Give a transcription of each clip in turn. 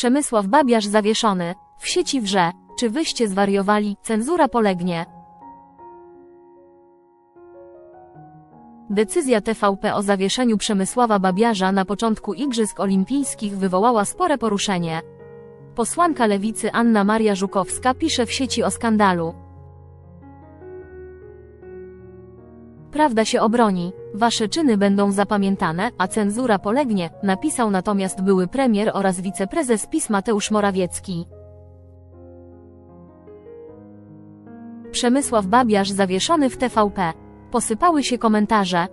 Przemysław Babiarz zawieszony. W sieci wrze. Czy wyście zwariowali? Cenzura polegnie. Decyzja TVP o zawieszeniu Przemysława Babiarza na początku Igrzysk Olimpijskich wywołała spore poruszenie. Posłanka lewicy Anna Maria Żukowska pisze w sieci o skandalu. Prawda się obroni, wasze czyny będą zapamiętane, a cenzura polegnie, napisał natomiast były premier oraz wiceprezes PiS Mateusz Morawiecki. Przemysław Babiarz zawieszony w TVP. Posypały się komentarze.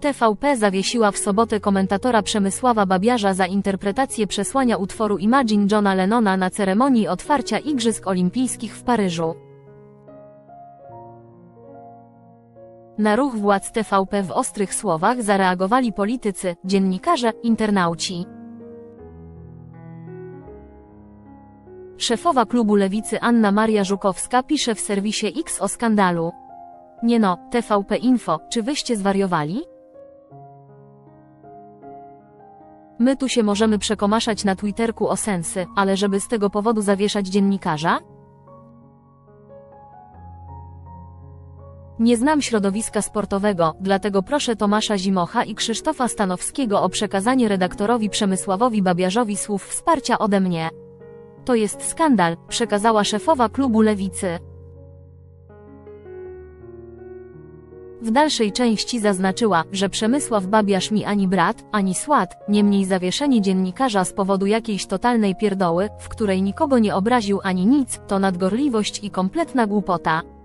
TVP zawiesiła w sobotę komentatora Przemysława Babiarza za interpretację przesłania utworu Imagine Johna Lennona na ceremonii otwarcia Igrzysk Olimpijskich w Paryżu. Na ruch władz TVP w ostrych słowach zareagowali politycy, dziennikarze, internauci. Szefowa klubu lewicy Anna Maria Żukowska pisze w serwisie X o skandalu. Nie no, TVP Info, czy wyście zwariowali? My tu się możemy przekomaszać na Twitterku o sensy, ale żeby z tego powodu zawieszać dziennikarza? Nie znam środowiska sportowego, dlatego proszę Tomasza Zimocha i Krzysztofa Stanowskiego o przekazanie redaktorowi Przemysławowi Babiarzowi słów wsparcia ode mnie. To jest skandal, przekazała szefowa klubu lewicy. W dalszej części zaznaczyła, że Przemysław Babiarz mi ani brat, ani sład, niemniej zawieszenie dziennikarza z powodu jakiejś totalnej pierdoły, w której nikogo nie obraził ani nic, to nadgorliwość i kompletna głupota.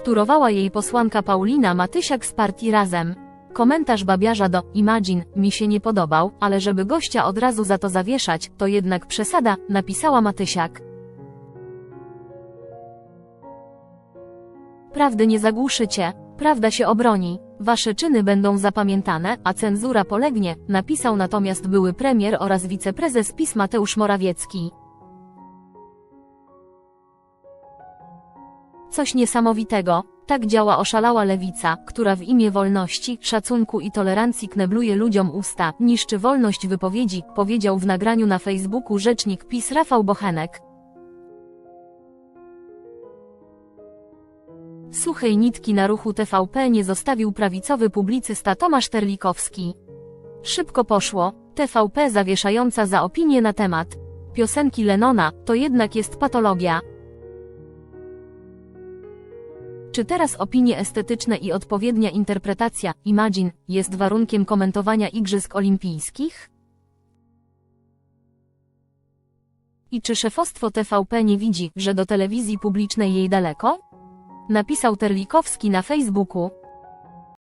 Wtórowała jej posłanka Paulina Matysiak z partii Razem. Komentarz babiarza do Imagine mi się nie podobał, ale żeby gościa od razu za to zawieszać, to jednak przesada, napisała Matysiak. Prawdy nie zagłuszycie, prawda się obroni, wasze czyny będą zapamiętane, a cenzura polegnie, napisał natomiast były premier oraz wiceprezes PiS Mateusz Morawiecki. Coś niesamowitego, tak działa oszalała lewica, która w imię wolności, szacunku i tolerancji knebluje ludziom usta, niszczy wolność wypowiedzi, powiedział w nagraniu na Facebooku rzecznik PiS Rafał Bochenek. Suchej nitki na ruchu TVP nie zostawił prawicowy publicysta Tomasz Terlikowski. Szybko poszło, TVP zawieszająca za opinię na temat piosenki Lenona, to jednak jest patologia. Czy teraz opinie estetyczne i odpowiednia interpretacja, Imagine, jest warunkiem komentowania Igrzysk Olimpijskich? I czy szefostwo TVP nie widzi, że do telewizji publicznej jej daleko? Napisał Terlikowski na Facebooku.